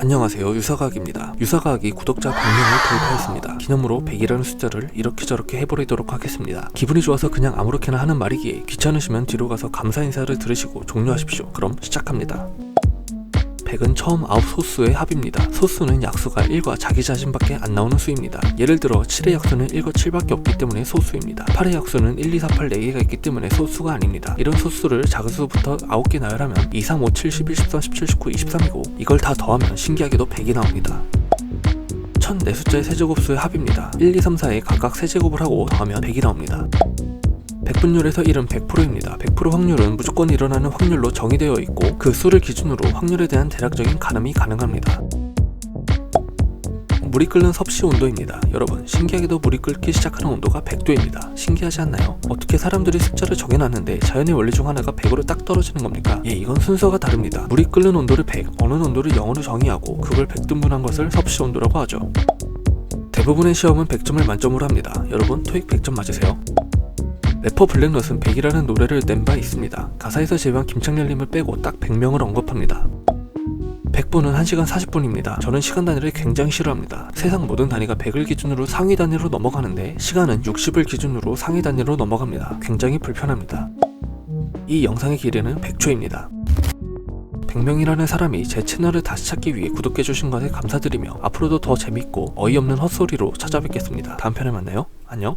안녕하세요. 유사과학입니다. 유사과학이 구독자 100명을 돌파했습니다. 기념으로 100이라는 숫자를 이렇게 저렇게 해버리도록 하겠습니다. 기분이 좋아서 그냥 아무렇게나 하는 말이기에 귀찮으시면 뒤로 가서 감사 인사를 들으시고 종료하십시오. 그럼 시작합니다 100은 처음 아홉 소수의 합입니다. 소수는 약수가 1과 자기 자신밖에 안 나오는 수입니다. 예를 들어 7의 약수는 1과 7밖에 없기 때문에 소수입니다. 8의 약수는 1, 2, 4, 8, 4개가 있기 때문에 소수가 아닙니다. 이런 소수를 작은 수부터 9개 나열하면 2, 3, 5, 7, 11, 13, 17, 19, 23이고 이걸 다 더하면 신기하게도 100이 나옵니다. 1004 숫자의 세제곱수의 합입니다. 1, 2, 3, 4에 각각 세제곱을 하고 더하면 100이 나옵니다. 백분율에서 1은 100%입니다. 100% 확률은 무조건 일어나는 확률로 정의되어 있고 그 수를 기준으로 확률에 대한 대략적인 가늠이 가능합니다. 물이 끓는 섭씨 온도입니다. 여러분, 신기하게도 물이 끓기 시작하는 온도가 100도입니다. 신기하지 않나요? 어떻게 사람들이 숫자를 정해놨는데 자연의 원리 중 하나가 100으로 딱 떨어지는 겁니까? 예, 이건 순서가 다릅니다. 물이 끓는 온도를 100, 어느 온도를 0으로 정의하고 그걸 100등분한 것을 섭씨 온도라고 하죠. 대부분의 시험은 100점을 만점으로 합니다. 여러분, 토익 100점 맞으세요? 래퍼 블랙넛은 100이라는 노래를 낸 바 있습니다. 가사에서 제외한 김창렬님을 빼고 딱 100명을 언급합니다. 100분은 1시간 40분입니다. 저는 시간 단위를 굉장히 싫어합니다. 세상 모든 단위가 100을 기준으로 상위 단위로 넘어가는데 시간은 60을 기준으로 상위 단위로 넘어갑니다. 굉장히 불편합니다. 이 영상의 길이는 100초입니다. 100명이라는 사람이 제 채널을 다시 찾기 위해 구독해주신 것에 감사드리며 앞으로도 더 재밌고 어이없는 헛소리로 찾아뵙겠습니다. 다음 편에 만나요. 안녕.